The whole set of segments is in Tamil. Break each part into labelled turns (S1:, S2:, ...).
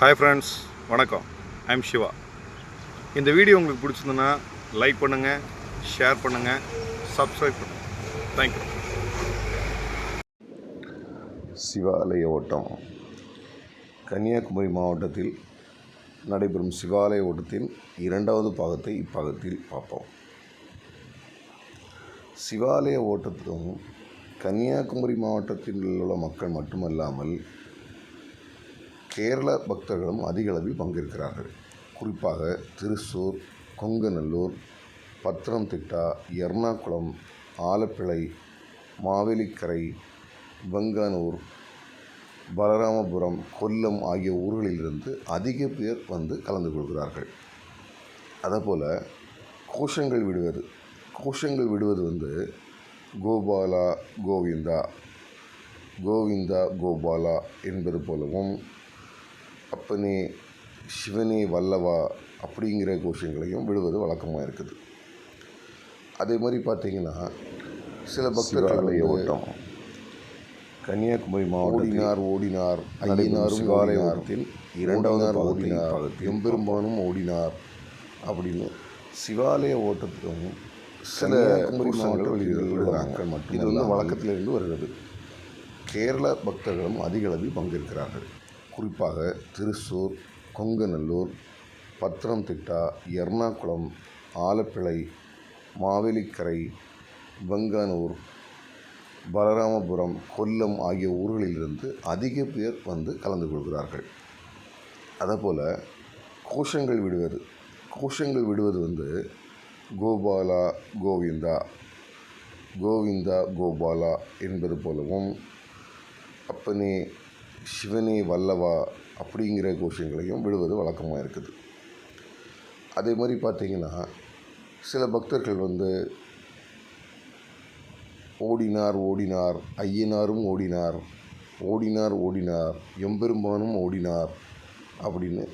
S1: ஹாய் ஃப்ரெண்ட்ஸ் வணக்கம். ஐம் சிவா இந்த வீடியோ உங்களுக்கு பிடிச்சிருந்துன்னா லைக் பண்ணுங்கள் ஷேர் பண்ணுங்கள் சப்ஸ்கிரைப் பண்ணுங்கள் தேங்க்யூ
S2: சிவாலய ஓட்டம். கன்னியாகுமரி மாவட்டத்தில் நடைபெறும் சிவாலய ஓட்டத்தின் இரண்டாவது பாகத்தை இப்பாகத்தில் பார்ப்போம். சிவாலய ஓட்டத்திலும் கன்னியாகுமரி மாவட்டத்தில் உள்ள மக்கள் மட்டுமல்லாமல் கேரள பக்தர்களும் அதிக அளவில் பங்கேற்கிறார்கள். குறிப்பாக திருச்சூர் கொங்கநல்லூர் பத்தனம்திட்டா எர்ணாகுளம் ஆலப்பிளை மாவேலிக்கரை வெங்கானூர் பலராமபுரம் கொல்லம் ஆகிய ஊர்களிலிருந்து அதிக பேர் வந்து கலந்து கொள்கிறார்கள். அதேபோல் கோஷங்கள் விடுவது கோஷங்கள் விடுவது வந்து கோபாலா கோவிந்தா கோவிந்தா கோபாலா என்பது போலவும் அப்பனே சிவனே வல்லவா அப்படிங்கிற கோஷங்களையும் விடுவது வழக்கமாக இருக்குது. அதே மாதிரி பார்த்தீங்கன்னா சில பக்தர்களுடைய ஓட்டம். கன்னியாகுமரி மாவட்டம் ஓடினார் ஓடினார் ஐயனாரும் சிவாலயத்தின் இரண்டாவது ஓடினார் எம்பெரும்பானும் ஓடினார் அப்படின்னு சிவாலய ஓட்டத்திலும் சில வெளியிடுகிறாங்க மட்டும் இது வந்து வழக்கத்தில் இருந்து வருகிறது. கேரள பக்தர்களும் அதிக அளவில் பங்கேற்கிறார்கள். குறிப்பாக திருச்சூர் கொங்கநல்லூர் பத்தனம்திட்டா எர்ணாகுளம் ஆலப்பிழை மாவேலிக்கரை வெங்கானூர் பலராமபுரம் கொல்லம் ஆகிய ஊர்களிலிருந்து அதிக பேர் வந்து கலந்து கொள்கிறார்கள். அதேபோல் கோஷங்கள் விடுவது கோஷங்கள் விடுவது வந்து கோபாலா கோவிந்தா கோவிந்தா கோபாலா என்பது போலவும் அப்பனே சிவனே வல்லவா அப்படிங்கிற கோஷங்களையும் விடுவது வழக்கமாக இருக்குது. அதே மாதிரி பார்த்தீங்கன்னா சில பக்தர்கள் வந்து ஓடினார் ஓடினார் ஐயனாரும் ஓடினார் ஓடினார் ஓடினார் எம்பெரும்பானும் ஓடினார் அப்படின்னு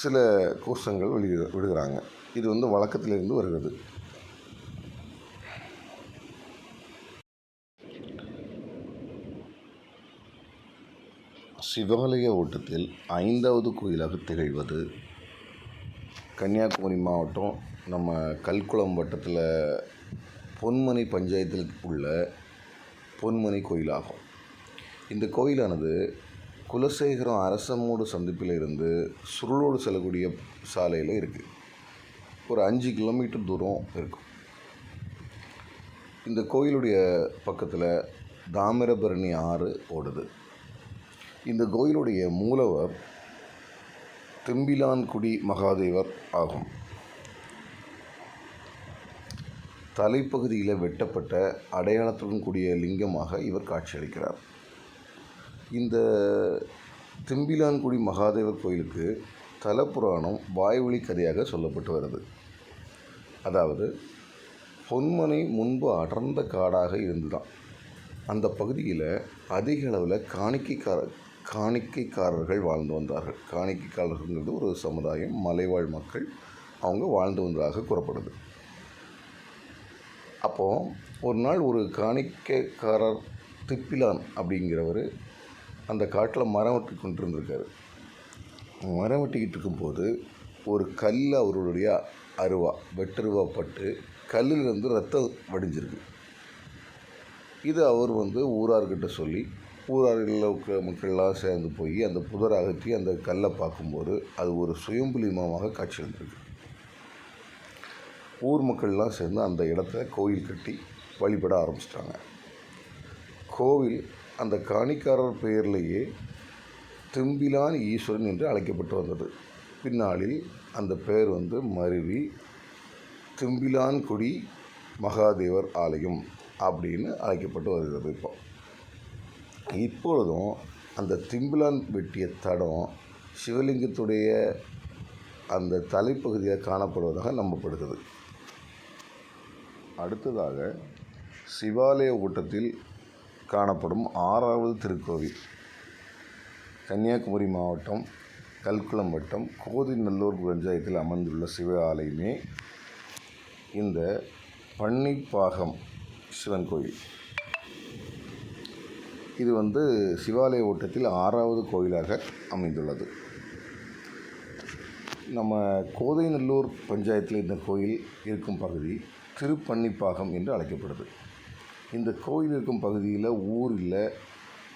S2: சில கோஷங்கள் வெளியிட விடுகிறாங்க. இது வந்து வழக்கத்திலிருந்து வருகிறது. சிவாலய ஓட்டத்தில் ஐந்தாவது கோயிலாக திகழ்வது. கன்னியாகுமரி மாவட்டம் நம்ம கல்குளம் வட்டத்தில் பொன்மனை பஞ்சாயத்தில் உள்ள பொன்மனை கோயிலாகும். இந்த கோயிலானது குலசேகரம் அரசமோடு சந்திப்பில் இருந்து சுருளோடு செல்லக்கூடிய சாலையில் இருக்குது ஒரு அஞ்சு கிலோமீட்டர் தூரம் இருக்கும். இந்த கோயிலுடைய பக்கத்தில் தாமிரபரணி ஆறு ஓடுது. இந்த கோயிலுடைய மூலவர் தெம்பிலான்குடி மகாதேவர் ஆகும். தலைப்பகுதியில் வெட்டப்பட்ட அடையாளத்துடன் கூடிய லிங்கமாக இவர் காட்சியளிக்கிறார். இந்த திம்பிலான்குடி மகாதேவர் கோயிலுக்கு தலப்புராணம் வாய்வழி கதையாக சொல்லப்பட்டு வருது. அதாவது பொன்மனை முன்பு அடர்ந்த காடாக இருந்துதான். அந்த பகுதியில் அதிக அளவில் காணிக்கைக்கார காணிக்கைக்காரர்கள் வாழ்ந்து வந்தார்கள். காணிக்கைக்காரர்கள்ங்கிறது ஒரு சமுதாயம். மலைவாழ் மக்கள் அவங்க வாழ்ந்து வந்ததாக கூறப்படுது. அப்போது ஒரு நாள் ஒரு காணிக்கைக்காரர் திப்பிலான் அப்படிங்கிறவர் அந்த காட்டில் மரம் வெட்டி கொண்டு இருந்திருக்காரு மரம் வெட்டிக்கிட்டு இருக்கும்போது ஒரு கல் அவருடைய அருவா வெட்டருவா பட்டு கல்லிலிருந்து ரத்தம் வடிஞ்சிருக்கு. இது அவர் வந்து ஊரார்கிட்ட சொல்லி ஊராரில் இருக்கிற மக்கள்லாம் சேர்ந்து போய் அந்த புதரை அகற்றி அந்த கல்லை பார்க்கும்போது அது ஒரு சுயம்புலிமமாக காட்சி இருந்திருக்கு ஊர் மக்கள்லாம் சேர்ந்து அந்த இடத்த கோயில் கட்டி வழிபட ஆரம்பிச்சிட்டாங்க. கோவில் அந்த காணிக்காரர் பெயர்லேயே திம்பிலான் ஈஸ்வரன் என்று அழைக்கப்பட்டு வந்தது. பின்னாளில் அந்த பெயர் வந்து மருவி திம்பிலான்குடி மகாதேவர் ஆலயம் அப்படின்னு அழைக்கப்பட்டு வருகிறது இப்போ. இப்பொழுதும் அந்த திம்பிலான் வெட்டிய தடம் சிவலிங்கத்துடைய அந்த தலைப்பகுதியாக காணப்படுவதாக நம்பப்படுகிறது. அடுத்ததாக சிவாலய கூட்டத்தில் காணப்படும் ஆறாவது திருக்கோவில் கன்னியாகுமரி மாவட்டம் கல்குளம் வட்டம் கோதிநல்லூர் பஞ்சாயத்தில் அமர்ந்துள்ள சிவாலயமே இந்த பன்னிப்பாகம் சிவன் கோயில் இது வந்து சிவாலய ஓட்டத்தில் ஆறாவது கோயிலாக அமைந்துள்ளது. நம்ம கோதைநல்லூர் பஞ்சாயத்தில் இந்த கோயில் இருக்கும் பகுதி திருப்பன்னிப்பாகம் என்று அழைக்கப்படுது. இந்த கோயில் இருக்கும் பகுதியில் ஊரில்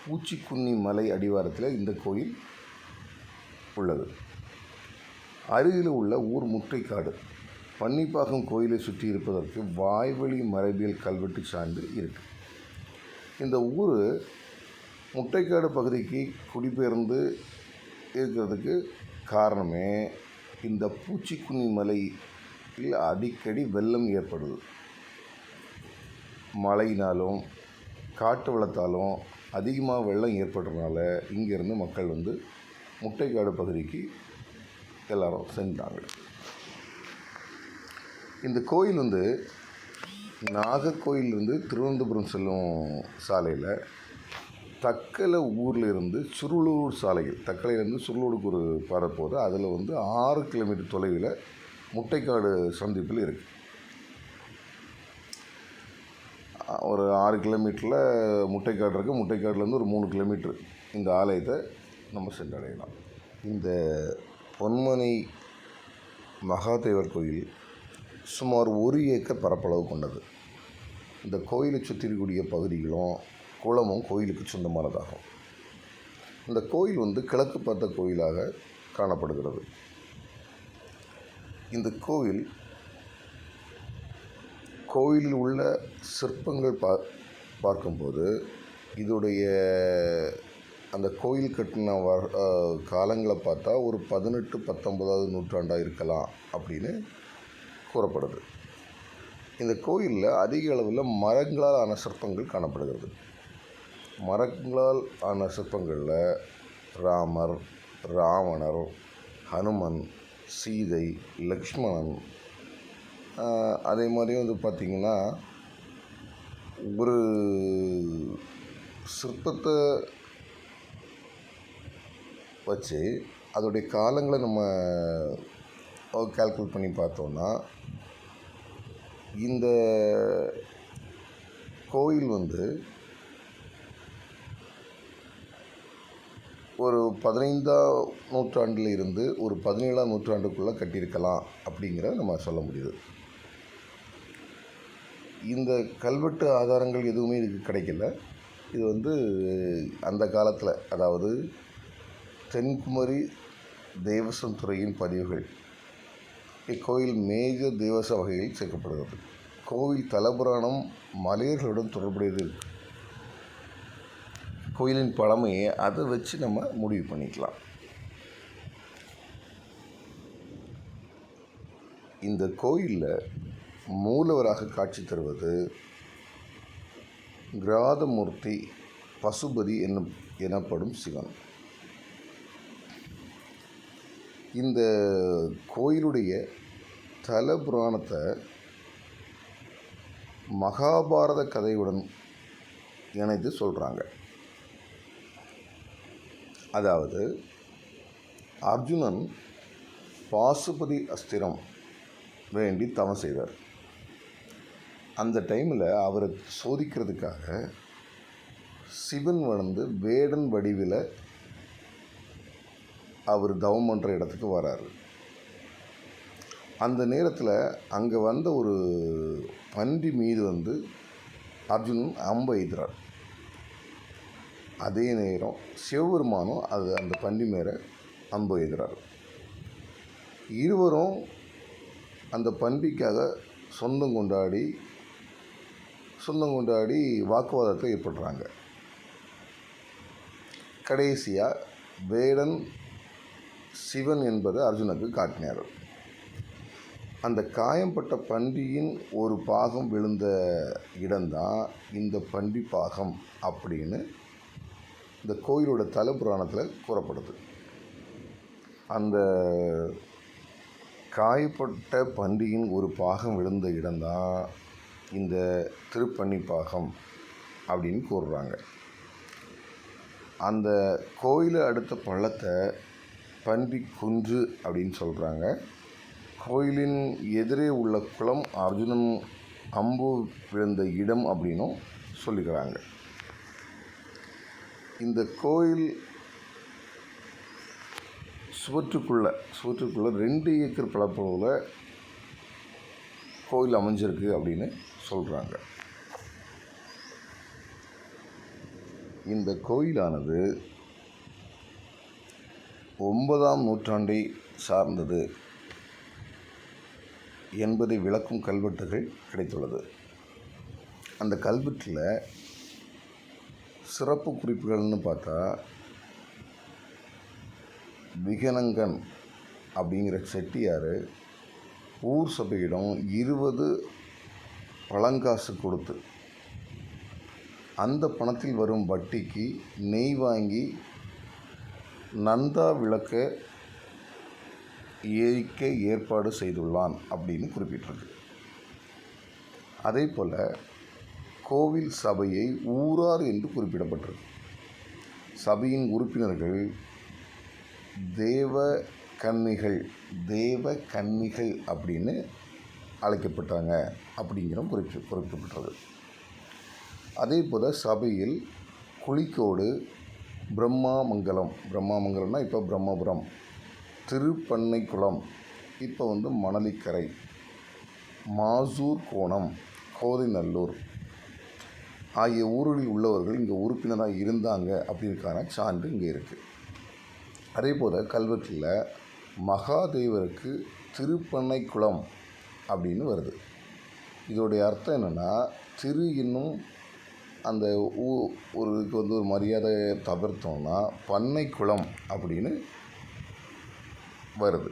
S2: பூச்சிக்குன்னி மலை அடிவாரத்தில் இந்த கோயில் உள்ளது. அருகில் உள்ள ஊர் முட்டைக்காடு. பன்னிப்பாகம் கோயிலை சுற்றி இருப்பதற்கு வாய்வழி மரபியல் கல்வெட்டு சான்று இருக்கு. இந்த ஊர் முட்டைக்காடு பகுதிக்கு குடிபெயர்ந்து இருக்கிறதுக்கு காரணமே இந்த பூச்சிக்குனி மலையில் அடிக்கடி வெள்ளம் ஏற்படுது. மழையினாலும் காட்டு வளத்தாலும் அதிகமாக வெள்ளம் ஏற்படுறதுனால இங்கேருந்து மக்கள் வந்து முட்டைக்காடு பகுதிக்கு எல்லாரும் சென்றாங்க. இந்த கோயில் வந்து நாகர்கோயிலிருந்து திருவனந்தபுரம் செல்லும் சாலையில் தக்கலை ஊரில் இருந்து சுருளூர் சாலையில் தக்கலையிலேருந்து சுருளூருக்கு ஒரு பாதை போகுது அதில் வந்து ஆறு கிலோமீட்டர் தொலைவில் முட்டைக்காடு சந்திப்பில் இருக்குது ஒரு ஆறு கிலோமீட்டரில் முட்டைக்காடு இருக்குது முட்டைக்காடுலேருந்து ஒரு மூணு கிலோமீட்ரு இந்த ஆலயத்தை நம்ம சென்றடையலாம். இந்த பொன்மனை மகாதேவர் கோயில் சுமார் ஒரு ஏக்கர் பரப்பளவு கொண்டது. இந்த கோயிலை சுற்றி இருக்கக்கூடிய பகுதிகளும் குளமும் கோயிலுக்கு சொந்தமானதாகும். இந்த கோயில் வந்து கிழக்கு பார்த்த கோயிலாக காணப்படுகிறது. இந்த கோவில் கோயிலில் உள்ள சிற்பங்கள் பா பார்க்கும்போது இதோடைய அந்த கோயில் கட்டின வ காலங்களை பார்த்தா ஒரு பதினெட்டு பத்தொன்பதாவது நூற்றாண்டாக இருக்கலாம் அப்படின்னு கூறப்படுது. இந்த கோயிலில் அதிக அளவில் மரங்களால் ஆன சிற்பங்கள் காணப்படுகிறது. மரங்களால் ஆன சிற்பங்களில் ராமர் ராவணர் ஹனுமன் சீதை லக்ஷ்மணன் அதே மாதிரி வந்து பார்த்திங்கன்னா ஒரு சிற்பத்தை வச்சு அதோடைய காலங்களை நம்ம கால்குலேட் பண்ணி பார்த்தோன்னா இந்த கோயில் வந்து ஒரு பதினைந்தாம் நூற்றாண்டில் இருந்து ஒரு பதினேழாம் நூற்றாண்டுக்குள்ளே கட்டியிருக்கலாம் அப்படிங்கிறத நம்ம சொல்ல முடியுது. இந்த கல்வெட்டு ஆதாரங்கள் எதுவுமே இதுக்கு கிடைக்கல. இது வந்து அந்த காலத்தில் அதாவது தென்குமரி தேவசம் துறையின் பதிவுகள். இக்கோயில் மேஜர் தேவச வகையில் சேர்க்கப்படுகிறது. கோவில் தலபுராணம் மலையர்களுடன் தொடர்புடையது. இருக்குது கோயிலின் பழமையை அதை வச்சு நம்ம முடிவு பண்ணிக்கலாம். இந்த கோயிலில் மூலவராக காட்சி தருவது கிராதமூர்த்தி பசுபதி என்னும் எனப்படும் சிவன். இந்த கோயிலுடைய தல புராணத்தை மகாபாரத கதையுடன் இணைத்து சொல்கிறாங்க அதாவது அர்ஜுனன் பாசுபதி அஸ்திரம் வேண்டி தவம் செய்தார் அந்த டைமில் அவரை சோதிக்கிறதுக்காக சிவன் வந்து வேடன் வடிவில் அவர் தவம் பண்ணுற இடத்துக்கு வராரு. அந்த நேரத்தில் அங்கே வந்த ஒரு பன்றி மீது வந்து அர்ஜுனன் அம்பு எய்துறார். அதே நேரம் சிவபெருமானும் அது அந்த பண்டி மேலே அம்பு இருவரும் அந்த பண்டிக்காக சொந்தம் கொண்டாடி சொந்தம் கொண்டாடி வாக்குவாதத்தில் ஏற்படுறாங்க கடைசியாக வேடன் சிவன் என்பதை அர்ஜுனுக்கு காட்டினார். அந்த காயம்பட்ட பண்டியின் ஒரு பாகம் விழுந்த இடம்தான் இந்த பண்டி பாகம் அப்படின்னு இந்த கோயிலோட தல புராணத்தில் கூறப்படுது. அந்த காயப்பட்ட பன்றியின் ஒரு பாகம் விழுந்த இடம்தான் இந்த திருப்பன்னி பாகம் அப்படின்னு கூறுறாங்க. அந்த கோயிலை அடுத்த பள்ளத்தை பன்றி குன்று அப்படின்னு சொல்கிறாங்க கோயிலின் எதிரே உள்ள குளம் அர்ஜுனன் அம்பு விழுந்த இடம் அப்படின்னும் சொல்லிக்கிறாங்க. இந்த கோயில் சுவற்றுக்குள்ள சுவற்றுக்குள்ள ரெண்டு ஏக்கர் பரப்பளவில் கோயில் அமைஞ்சிருக்கு அப்படின்னு சொல்கிறாங்க இந்த கோயிலானது ஒன்பதாம் நூற்றாண்டை சார்ந்தது என்பதை விளக்கும் கல்வெட்டுகள் கிடைத்துள்ளது. அந்த கல்வெட்டில் சிறப்பு குறிப்புகள்னு பார்த்தா விகனங்கன் அப்படிங்கிற செட்டியார் ஊர் சபையிடம் இருபது பழங்காசு கொடுத்து அந்த பணத்தில் வரும் வட்டிக்கு நெய் வாங்கி நந்தா விளக்க ஏரிக்க ஏற்பாடு செய்துள்ளான் அப்படின்னு குறிப்பிட்டிருக்கு. அதே போல் கோவில் சபையை ஊரார் என்று குறிப்பிடப்பட்டது சபையின் உறுப்பினர்கள் தேவ கன்னிகள் தேவ கன்னிகள் அப்படின்னு அழைக்கப்பட்டாங்க அப்படிங்கிற குறிப்பி குறிப்பிடப்பட்டது. அதே போல் சபையில் குளிக்கோடு பிரம்மாமங்கலம் பிரம்மாமங்கலம்னா இப்போ பிரம்மபுரம் திருப்பன்னைக்குளம் இப்போ வந்து மணலிக்கரை மாசூர் கோணம் கோதைநல்லூர் ஆகிய ஊர்களில் உள்ளவர்கள் இங்கே உறுப்பினராக இருந்தாங்க அப்படின்றக்கான சான்று இங்கே இருக்குது அதே போல் கல்வெட்டில் மகாதேவருக்கு திருப்பன்னைக்குளம் அப்படின்னு வருது. இதோடைய அர்த்தம் என்னென்னா திரு என்னும் அந்த ஊ ஒரு இதுக்கு வந்து ஒரு மரியாதை தவிர்த்தோம்னா பண்ணைக்குளம் அப்படின்னு வருது.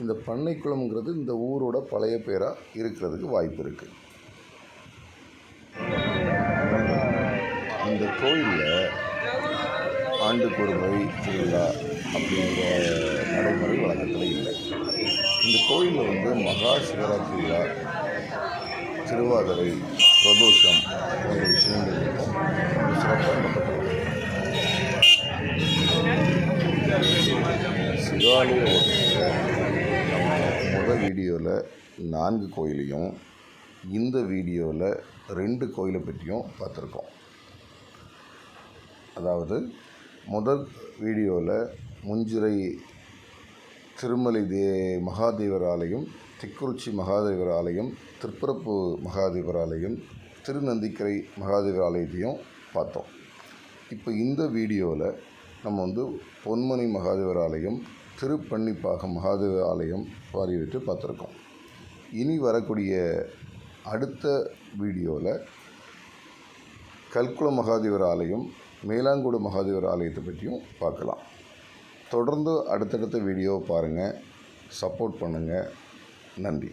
S2: இந்த பண்ணைக்குளம்ங்கிறது இந்த ஊரோட பழைய பேராக இருக்கிறதுக்கு வாய்ப்பு இருக்குது கோயிலில் ஆண்டுக்கு ஒரு முறை திருவிழா அப்படிங்கிற நடைமுறை வழக்கத்தில் இல்லை. இந்த கோயிலில் வந்து மகா சிவராத்திரி விழா திருவாதிரை பிரதோஷம் போன்ற விஷயங்கள் சிறப்பாக சிவாலய நம்ம முதல் வீடியோவில் நான்கு கோயிலையும் இந்த வீடியோவில் ரெண்டு கோயிலை பற்றியும் பார்த்துருக்கோம். அதாவது முதல் வீடியோவில் முஞ்சிரை திருமலை தே மகாதேவர் ஆலயம் திக்குறிச்சி மகாதேவர் ஆலயம் திருப்பரப்பு மகாதேவர் ஆலயம் திருநந்திக்கரை மகாதேவர் ஆலயத்தையும் பார்த்தோம். இப்போ இந்த வீடியோவில் நம்ம வந்து பொன்மணி மகாதேவர் ஆலயம் திருப்பன்னிப்பாகம் மகாதேவர் ஆலயம் பார்வையிட்டு பார்த்துருக்கோம். இனி வரக்கூடிய அடுத்த வீடியோவில் கல்குளம் மகாதேவர் ஆலயம் மேலாங்குடு மகாதேவர் ஆலயத்தை பற்றியும் பார்க்கலாம். தொடர்ந்து அடுத்தடுத்த வீடியோவை பாருங்கள் சப்போர்ட் பண்ணுங்கள் நன்றி.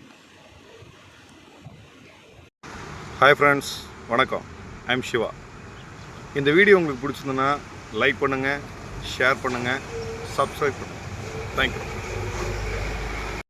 S1: ஹாய் ஃப்ரெண்ட்ஸ் வணக்கம். ஐம் சிவா இந்த வீடியோ உங்களுக்கு பிடிச்சிருந்ததுன்னா லைக் பண்ணுங்கள் ஷேர் பண்ணுங்கள் சப்ஸ்கிரைப் பண்ணுங்கள் தேங்க்யூ